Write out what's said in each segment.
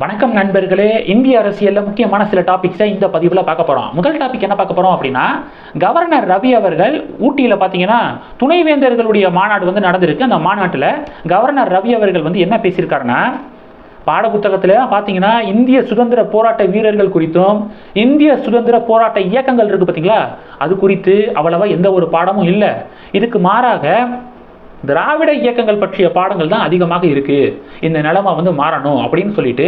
வணக்கம் நண்பர்களே இந்திய அரசியலில் முக்கியமான சில டாபிக்ஸை இந்த பதிவில் பார்க்க போகிறோம் முதல் டாபிக் என்ன பார்க்க போகிறோம் அப்படின்னா கவர்னர் ரவி அவர்கள் ஊட்டியில் பார்த்தீங்கன்னா துணைவேந்தர்களுடைய மாநாடு வந்து நடந்திருக்கு. அந்த மாநாட்டில் கவர்னர் ரவி அவர்கள் வந்து என்ன பேசியிருக்காருன்னா பாடப்புத்தகத்தில் பார்த்தீங்கன்னா இந்திய சுதந்திர போராட்ட வீரர்கள் குறித்தும் இந்திய சுதந்திர போராட்ட இயக்கங்கள் இருக்குது பார்த்தீங்களா அது குறித்து அவ்வளவா எந்த ஒரு பாடமும் இல்லை. இதுக்கு மாறாக திராவிட இயக்கங்கள் பற்றிய பாடங்கள் தான் அதிகமாக இருக்குது இந்த நிலமை வந்து மாறணும் அப்படின்னு சொல்லிட்டு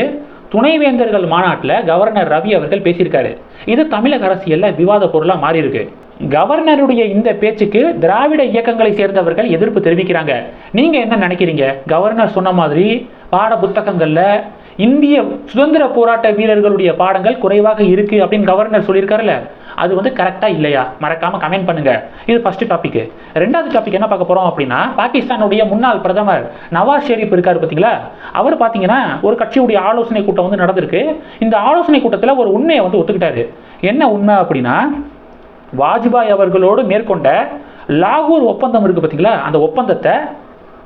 துணைவேந்தர்கள் மாநாட்டில் கவர்னர் ரவி அவர்கள் பேசியிருக்காரு. இது தமிழக அரசியலில் விவாத பொருளாக மாறி இருக்கு கவர்னருடைய இந்த பேச்சுக்கு திராவிட இயக்கங்களை சேர்ந்தவர்கள் எதிர்ப்பு தெரிவிக்கிறாங்க. நீங்கள் என்ன நினைக்கிறீங்க? கவர்னர் சொன்ன மாதிரி பாட புத்தகங்களில் இந்திய சுதந்திர போராட்ட வீரர்களுடைய பாடங்கள் குறைவாக இருக்கு அப்படின்னு கவர்னர் சொல்லியிருக்காருல்ல. அது வந்து கரெக்டாக இல்லையா? மறக்காம கமெண்ட் பண்ணுங்க. இது ஃபர்ஸ்ட் டாபிக் ரெண்டாவது டாபிக் என்ன பார்க்க போறோம் அப்படின்னா பாகிஸ்தானுடைய முன்னாள் பிரதமர் நவாஸ் ஷெரீப் இருக்காரு பார்த்தீங்களா? அவர் பார்த்தீங்கன்னா ஒரு கட்சியுடைய ஆலோசனை கூட்டம் வந்து நடந்திருக்கு. இந்த ஆலோசனை கூட்டத்தில் ஒரு உண்மையை வந்து ஒத்துக்கிட்டாரு. என்ன உண்மை அப்படின்னா வாஜ்பாய் அவர்களோடு மேற்கொண்ட லாகூர் ஒப்பந்தம் இருக்கு பார்த்தீங்களா? அந்த ஒப்பந்தத்தை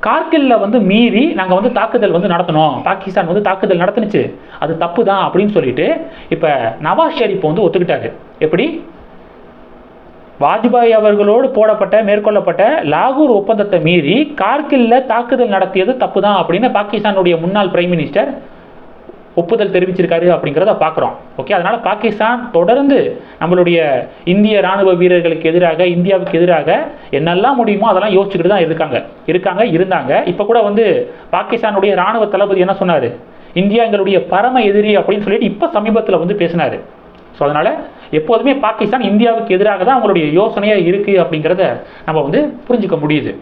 கார்கில்ல வந்து மீறி நாங்கள் வந்து தாக்குதல் வந்து நடத்தணும் பாகிஸ்தான் வந்து தாக்குதல் நடத்துனுச்சு. அது தப்பு தான் அப்படின்னு சொல்லிட்டு இப்போ நவாஸ் ஷெரீப் வந்து ஒத்துக்கிட்டாரு. எப்படி? வாஜ்பாய் அவர்களோடு போடப்பட்ட மேற்கொள்ளப்பட்ட லாகூர் ஒப்பந்தத்தை மீறி கார்கில்ல தாக்குதல் நடத்தியது தப்பு தான் அப்படின்னு பாகிஸ்தானுடைய முன்னாள் பிரைம் மினிஸ்டர் ஒப்புதல் தெரிவிச்சிருக்காரு அப்படிங்கிறத பார்க்குறோம். ஓகே அதனால் பாகிஸ்தான் தொடர்ந்து நம்மளுடைய இந்திய ராணுவ வீரர்களுக்கு எதிராக இந்தியாவுக்கு எதிராக என்னெல்லாம் முடியுமோ அதெல்லாம் யோசிச்சுக்கிட்டு தான் இருக்காங்க. இருக்காங்க இருந்தாங்க. இப்போ கூட வந்து பாகிஸ்தானுடைய ராணுவ தளபதி என்ன சொன்னார்? இந்தியா எங்களுடைய பரம எதிரி அப்படின்னு சொல்லிட்டு இப்போ சமீபத்தில் வந்து பேசினார். ஸோ அதனால் எப்போதுமே பாகிஸ்தான் இந்தியாவுக்கு எதிராக தான் அவங்களுடைய யோசனையாக இருக்குது அப்படிங்கிறத நம்ம வந்து புரிஞ்சுக்க முடியுது.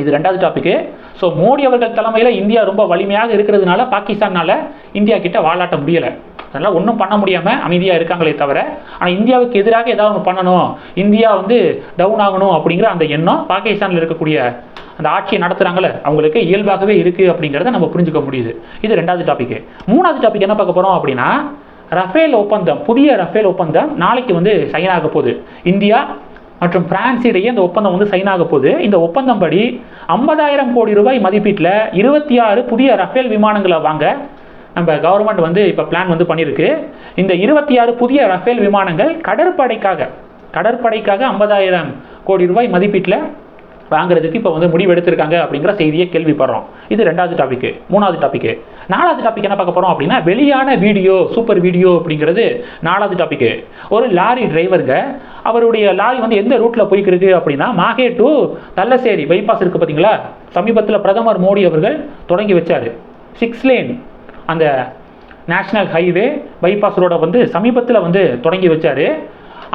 இது ரெண்டாவது டாப்பிக்கு ஸோ மோடி அவர்கள் தலைமையில் இந்தியா ரொம்ப வலிமையாக இருக்கிறதுனால பாகிஸ்தானால் இந்தியா கிட்ட வாலாட்ட முடியலை. அதனால் ஒன்றும் பண்ண முடியாமல் அமைதியாக இருக்காங்களே தவிர ஆனால் இந்தியாவுக்கு எதிராக ஏதாவது ஒன்று பண்ணணும் இந்தியா வந்து டவுன் ஆகணும் அப்படிங்கிற அந்த எண்ணம் பாகிஸ்தானில் இருக்கக்கூடிய அந்த ஆட்சியை நடத்துகிறாங்களே அவங்களுக்கு இயல்பாகவே இருக்குது அப்படிங்கிறத நம்ம புரிஞ்சுக்க முடியுது. இது ரெண்டாவது டாப்பிக்கு மூணாவது டாபிக் என்ன பார்க்க போகிறோம் அப்படின்னா ரஃபேல் ஒப்பந்தம் புதிய ரஃபேல் ஒப்பந்தம் நாளைக்கு வந்து சைன் ஆக போகுது. இந்தியா மற்றும் பிரான்ஸ் இடையே இந்த ஒப்பந்தம் வந்து சைன் ஆக போகுது. இந்த ஒப்பந்தம் படி ஐம்பதாயிரம் கோடி ரூபாய் மதிப்பீட்டில் இருபத்தி ஆறு புதிய ரஃபேல் விமானங்களை வாங்க நம்ம கவர்மெண்ட் வந்து இப்போ பிளான் வந்து பண்ணியிருக்கு. இந்த இருபத்தி ஆறு புதிய ரஃபேல் விமானங்கள் கடற்படைக்காக கடற்படைக்காக ஐம்பதாயிரம் கோடி ரூபாய் மதிப்பீட்டில் வாங்குறதுக்கு இப்போ வந்து முடிவு எடுத்திருக்காங்க அப்படிங்கிற செய்தியை கேள்விப்படுறோம். இது ரெண்டாவது டாபிக் மூணாவது டாபிக்கு நாலாவது டாபிக் என்ன பார்க்க போகிறோம் அப்படின்னா வெளியான வீடியோ சூப்பர் வீடியோ அப்படிங்கிறது நாலாவது டாபிக் ஒரு லாரி டிரைவருங்க அவருடைய லாரி வந்து எந்த ரூட்டில் போய்க்கிருக்கு அப்படின்னா மாகே டு தல்லசேரி பைபாஸ் இருக்குது பார்த்தீங்களா சமீபத்தில் பிரதமர் மோடி அவர்கள் தொடங்கி வச்சார். சிக்ஸ் லேன் அந்த நேஷ்னல் ஹைவே பைபாஸ் ரோடை வந்து சமீபத்தில் வந்து தொடங்கி வச்சார்.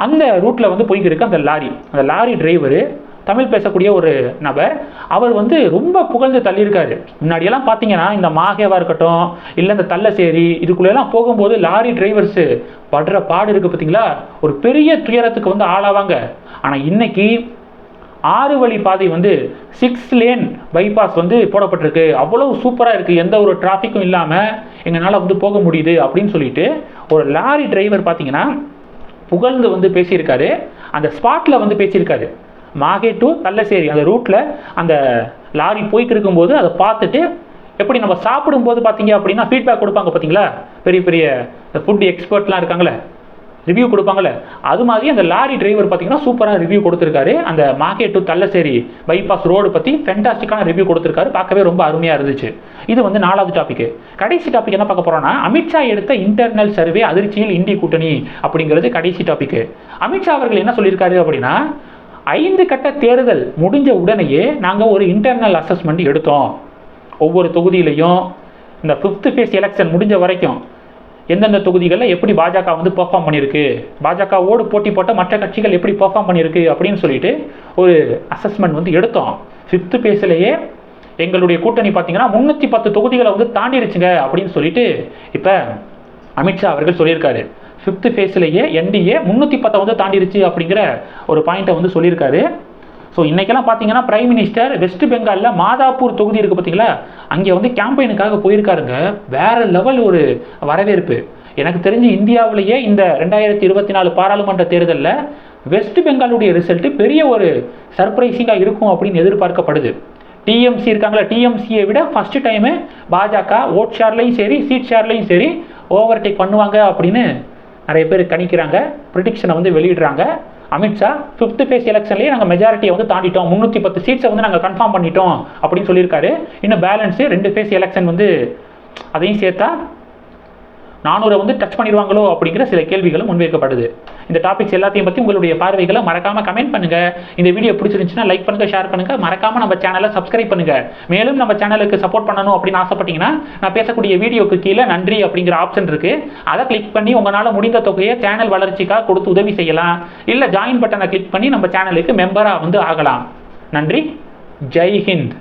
அந்த ரூட்டில் வந்து போய்க்கிருக்கு அந்த லாரி. அந்த லாரி டிரைவரு தமிழ் பேசக்கூடிய ஒரு நபர் அவர் வந்து ரொம்ப புகழ்ந்து தள்ளியிருக்காரு. முன்னாடியெல்லாம் பார்த்தீங்கன்னா இந்த மாகேவா இருக்கட்டும் இல்லை இந்த தள்ளசேரி இதுக்குள்ளெல்லாம் போகும்போது லாரி டிரைவர்ஸு படுற பாடு இருக்குது பார்த்தீங்களா? ஒரு பெரிய துயரத்துக்கு வந்து ஆளாவாங்க. ஆனால் இன்னைக்கு ஆறு வழி பாதை வந்து சிக்ஸ் லேன் பைபாஸ் வந்து போடப்பட்டிருக்கு. அவ்வளோ சூப்பராக இருக்குது எந்த ஒரு டிராஃபிக்கும் இல்லாமல் எங்களால் வந்து போக முடியுது அப்படின்னு சொல்லிட்டு ஒரு லாரி டிரைவர் பார்த்தீங்கன்னா புகழ்ந்து வந்து பேசியிருக்காரு. அந்த ஸ்பாட்டில் வந்து பேசியிருக்காரு. மாகே டு தல்லசேரி அந்த ரூட்டில் அந்த லாரி போய்க்கு இருக்கும்போது அதை பார்த்துட்டு எப்படி நம்ம சாப்பிடும்போது பார்த்தீங்க அப்படின்னா ஃபீட்பேக் கொடுப்பாங்க பார்த்தீங்களா? பெரிய பெரிய ஃபுட் எக்ஸ்பர்ட்லாம் இருக்காங்களே ரிவ்யூ கொடுப்பாங்கல்ல. அது மாதிரி அந்த லாரி டிரைவர் பார்த்தீங்கன்னா சூப்பராக ரிவ்யூ கொடுத்துருக்காரு. அந்த market to Thalassery bypass road பற்றி ஃபென்டாஸ்டிக்கான ரிவ்யூ கொடுத்துருக்காரு. பார்க்கவே ரொம்ப அருமையாக இருந்துச்சு. இது வந்து நாலாவது டாபிக் கடைசி டாபிக் என்ன பார்க்க போகிறோம்னா அமித்ஷா எடுத்த இன்டர்னல் சர்வே அதிர்ச்சியில் இந்தி கூட்டணி அப்படிங்கிறது கடைசி டாபிக் அமித்ஷா அவர்கள் என்ன சொல்லியிருக்காரு அப்படின்னா ஐந்து கட்ட தேர்தல் முடிஞ்ச உடனேயே நாங்கள் ஒரு இன்டர்னல் அசஸ்மெண்ட் எடுத்தோம். ஒவ்வொரு தொகுதியிலையும் இந்த ஃபிஃப்த்து ஃபேஸ் எலெக்ஷன் முடிஞ்ச வரைக்கும் எந்தெந்த தொகுதிகளில் எப்படி பாஜக வந்து பெர்ஃபார்ம் பண்ணியிருக்கு பாஜகவோடு போட்டி போட்ட மற்ற கட்சிகள் எப்படி பெர்ஃபார்ம் பண்ணியிருக்கு அப்படின்னு சொல்லிட்டு ஒரு அசஸ்மெண்ட் வந்து எடுத்தோம். ஃபிஃப்த்து பேஸ்லேயே எங்களுடைய கூட்டணி பார்த்தீங்கன்னா முந்நூற்றி பத்து தொகுதிகளை வந்து தாண்டிடுச்சுங்க அப்படின்னு சொல்லிட்டு இப்போ அமித்ஷா அவர்கள் சொல்லியிருக்காரு. ஃபிஃப்த்து ஃபேஸ்லேயே என்டிஏ முந்நூற்றி பத்தை வந்து தாண்டிடுச்சு அப்படிங்கிற ஒரு பாயிண்ட்டை வந்து சொல்லியிருக்காரு. ஸோ இன்றைக்கெல்லாம் பார்த்தீங்கன்னா பிரைம் மினிஸ்டர் வெஸ்ட் பெங்காலில் மாதாப்பூர் தொகுதி இருக்குது பார்த்தீங்களா அங்கே வந்து கேம்பெயினுக்காக போயிருக்காருங்க. வேறு லெவல் ஒரு வரவேற்பு. எனக்கு தெரிஞ்சு இந்தியாவிலேயே இந்த ரெண்டாயிரத்தி இருபத்தி நாலு பாராளுமன்ற தேர்தலில் வெஸ்ட் பெங்காலுடைய ரிசல்ட்டு பெரிய ஒரு சர்ப்ரைசிங்காக இருக்கும் அப்படின்னு எதிர்பார்க்கப்படுது. டிஎம்சி இருக்காங்களா டிஎம்சியை விட ஃபஸ்ட்டு டைமு பாஜக ஓட் ஷேர்லையும் சரி சீட் ஷேர்லையும் சரி ஓவர்டேக் பண்ணுவாங்க அப்படின்னு நிறைய பேர் கணிக்கிறாங்க ப்ரிடிக்ஷனை வந்து வெளியிடுறாங்க. அமித்ஷா ஃபிஃப்த் ஃபேஸ் எலெக்ஷன்லேயே நாங்கள் மெஜாரிட்டியை வந்து தாண்டிட்டோம். முந்நூற்றி பத்து சீட்ஸை வந்து நாங்கள் கன்ஃபார்ம் பண்ணிட்டோம் அப்படின்னு சொல்லியிருக்காரு. இன்னும் பேலன்ஸு ரெண்டு ஃபேஸ் எலெக்ஷன் வந்து அதையும் சேர்த்தா நானூறை வந்து டச் பண்ணிடுவாங்களோ அப்படிங்கிற சில கேள்விகளும் முன்வைக்கப்படுது. இந்த டாபிக்ஸ் எல்லாத்தையும் பற்றி உங்களுடைய பார்வைகளை மறக்காம கமெண்ட் பண்ணுங்க. இந்த வீடியோ பிடிச்சிருந்துச்சுன்னா லைக் பண்ணுங்க ஷேர் பண்ணுங்க. மறக்காம நம்ம சேனலை சப்ஸ்கிரைப் பண்ணுங்க. மேலும் நம்ம சேனலுக்கு சப்போர்ட் பண்ணணும் அப்படின்னு ஆசைப்பட்டீங்கன்னா நான் பேசக்கூடிய வீடியோக்கு கீழே நன்றி அப்படிங்கிற ஆப்ஷன் இருக்கு. அதை கிளிக் பண்ணி உங்களால் முடிந்த தொகையை சேனல் வளர்ச்சிக்காக கொடுத்து உதவி செய்யலாம். இல்லை ஜாயின் பட்டனை கிளிக் பண்ணி நம்ம சேனலுக்கு மெம்பராக வந்து ஆகலாம். நன்றி. ஜெய் ஹிந்த்.